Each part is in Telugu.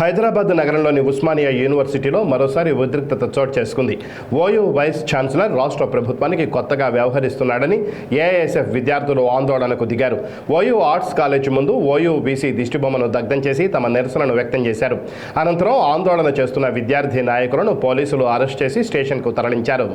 హైదరాబాద్ నగరంలోని ఉస్మానియా యూనివర్సిటీలో మరోసారి ఉద్రిక్తత చోటు చేసుకుంది. ఓయూ వైస్ ఛాన్సలర్ రాష్ట్ర ప్రభుత్వానికి కొత్తగా వ్యవహరిస్తున్నాడని ఏఐఎస్ఎఫ్ విద్యార్థులు ఆందోళనకు దిగారు. ఓయూ ఆర్ట్స్ కాలేజ్ ముందు ఓయూ బీసీ దిష్టిబొమ్మను దగ్ధం చేసి తమ నిరసనను వ్యక్తం చేశారు. అనంతరం ఆందోళన చేస్తున్న విద్యార్థి నాయకులను పోలీసులు అరెస్ట్ చేసి స్టేషన్కు తరలించారు.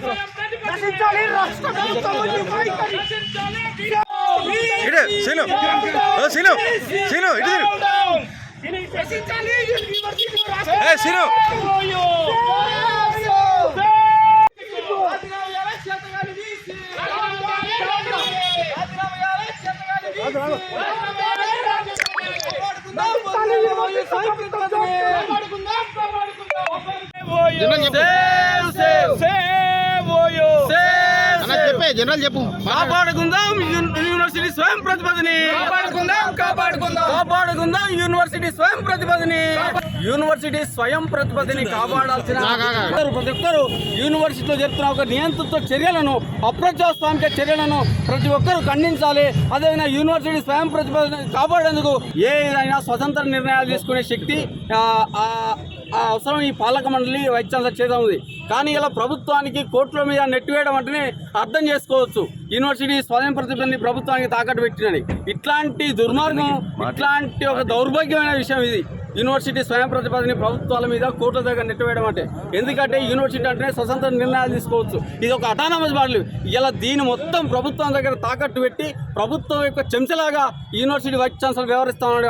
Yeah. నశించాలి రాష్ట్ర. ఇటు సీను. సీను. సీను ఇటు తిరుగు. నశించాలి యూనివర్సిటీలో రాష్ట్ర ఏ సీను. జనరల్ చెప్పు. కాపాడుకుందాం యూన్- యూనివర్సిటీ స్వయం ప్రతిపదిని. కాపాడుకుందాం కాపాడుకుందాం. కాపాడుకుందాం యూనివర్సిటీ స్వయం ప్రతిపదిని. యూనివర్సిటీ స్వయం ప్రతిపదిని కాపాడాల్సిన ప్రతి ఒక్కరు యూనివర్సిటీలో జరుగుతున్న ఒక నియంత్రిత చర్యలను అప్రజాస్వామిక చర్యలను ప్రతి ఒక్కరూ ఖండించాలి. అదేవిధంగా యూనివర్సిటీ స్వయం ప్రతిపదిని కాపాడేందుకు ఏ స్వతంత్ర నిర్ణయాలు తీసుకునే శక్తి ఆ, అవసరం ఈ పాలక మండలి వైస్ ఛాన్సలర్ చేత ఉంది. కానీ ఇలా ప్రభుత్వానికి కోర్టుల మీద నెట్టివేయడం అంటేనే అర్థం చేసుకోవచ్చు. యూనివర్సిటీ స్వయం ప్రతిభని ప్రభుత్వానికి తాకట్టు పెట్టినని ఇట్లాంటి దుర్మార్గం ఇట్లాంటి ఒక దౌర్భాగ్యమైన విషయం ఇది. యూనివర్సిటీ స్వయం ప్రతిపదిని ప్రభుత్వాల మీద కోర్టుల దగ్గర నెట్టివేయడం అంటే. ఎందుకంటే యూనివర్సిటీ అంటేనే స్వతంత్ర నిర్ణయాలు తీసుకోవచ్చు. ఇది ఒక అటానమస్ బాడీ ఇలా దీని మొత్తం ప్రభుత్వం దగ్గర తాకట్టు పెట్టి ప్రభుత్వం యొక్క చెంచలాగా యూనివర్సిటీ వైస్ ఛాన్సలర్ వ్యవహరిస్తామని